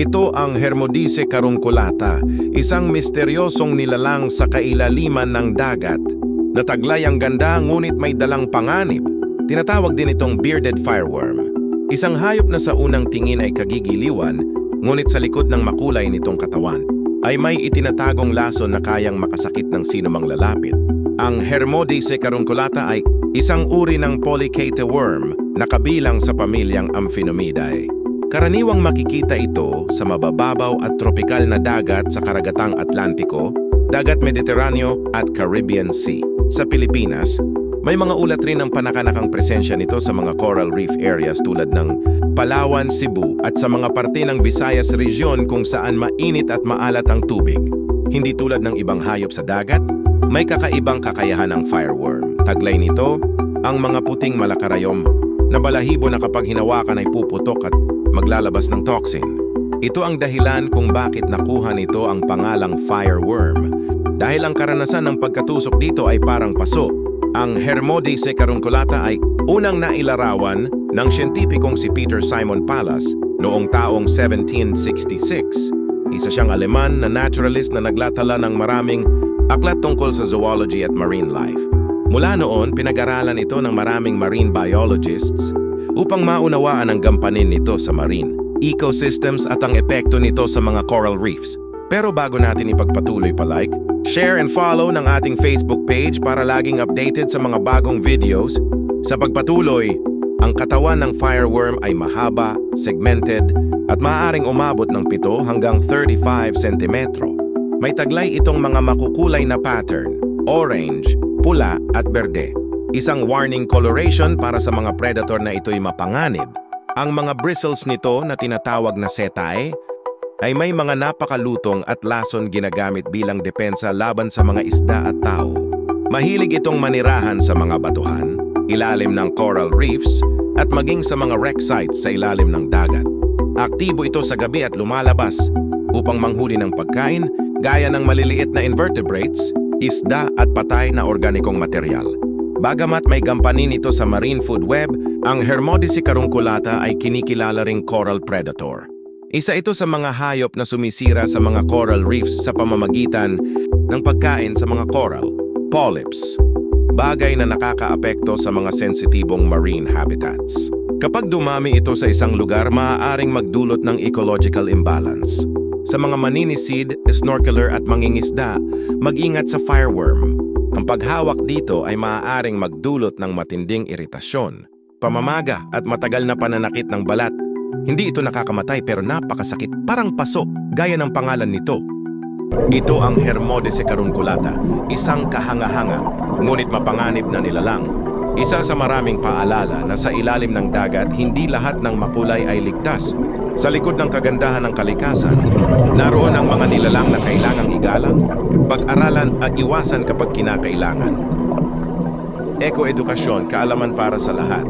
Ito ang Hermodice carunculata, isang misteryosong nilalang sa kailaliman ng dagat. Nataglay ang ganda ngunit may dalang panganib. Tinatawag din itong bearded fireworm. Isang hayop na sa unang tingin ay kagigiliwan, ngunit sa likod ng makulay nitong katawan ay may itinatagong lason na kayang makasakit ng sinumang lalapit. Ang Hermodice carunculata ay isang uri ng polychaeta worm na kabilang sa pamilyang Amphinomidae. Karaniwang makikita ito sa mabababaw at tropikal na dagat sa karagatang Atlantiko, dagat Mediteraneo at Caribbean Sea. Sa Pilipinas, may mga ulat rin ng panakanakang presensya nito sa mga coral reef areas tulad ng Palawan, Cebu at sa mga parte ng Visayas region kung saan mainit at maalat ang tubig. Hindi tulad ng ibang hayop sa dagat, may kakaibang kakayahan ng fireworm. Taglay nito, ang mga puting malakarayom na balahibo na kapag hinawakan ay puputok at maglalabas ng toxin. Ito ang dahilan kung bakit nakuha nito ang pangalang fireworm. Dahil ang karanasan ng pagkatusok dito ay parang paso. Ang Hermodice carunculata ay unang nailarawan ng siyentipikong si Peter Simon Pallas noong taong 1766. Isa siyang Aleman na naturalist na naglatala ng maraming aklat tungkol sa zoology at marine life. Mula noon, pinag-aralan ito ng maraming marine biologists upang maunawaan ang gampanin nito sa marine, ecosystems at ang epekto nito sa mga coral reefs. Pero bago natin ipagpatuloy pa like, share and follow ng ating Facebook page para laging updated sa mga bagong videos. Sa pagpatuloy, ang katawan ng fireworm ay mahaba, segmented, at maaaring umabot ng 7 hanggang 35 sentimetro. May taglay itong mga makukulay na pattern, orange, pula at berde. Isang warning coloration para sa mga predator na ito'y mapanganib. Ang mga bristles nito na tinatawag na setae ay may mga napakalutong at lason ginagamit bilang depensa laban sa mga isda at tao. Mahilig itong manirahan sa mga batuhan, ilalim ng coral reefs, at maging sa mga wreck sites sa ilalim ng dagat. Aktibo ito sa gabi at lumalabas upang manghuli ng pagkain gaya ng maliliit na invertebrates, isda at patay na organikong material. Bagamat may gampanin ito sa marine food web, ang Hermodice carunculata ay kinikilala ring coral predator. Isa ito sa mga hayop na sumisira sa mga coral reefs sa pamamagitan ng pagkain sa mga coral, polyps, bagay na nakakaapekto sa mga sensitibong marine habitats. Kapag dumami ito sa isang lugar, maaaring magdulot ng ecological imbalance. Sa mga maninisid, snorkeler at mangingisda, mag-ingat sa fireworm. Ang paghawak dito ay maaaring magdulot ng matinding iritasyon, pamamaga at matagal na pananakit ng balat. Hindi ito nakakamatay pero napakasakit, parang paso, gaya ng pangalan nito. Ito ang Hermodice carunculata, isang kahanga-hanga, ngunit mapanganib na nilalang. Isa sa maraming paalala na sa ilalim ng dagat, hindi lahat ng makulay ay ligtas. Sa likod ng kagandahan ng kalikasan, naroon ang mga nilalang na kailangang igalang, pag-aralan at iwasan kapag kinakailangan. Eko-edukasyon, kaalaman para sa lahat.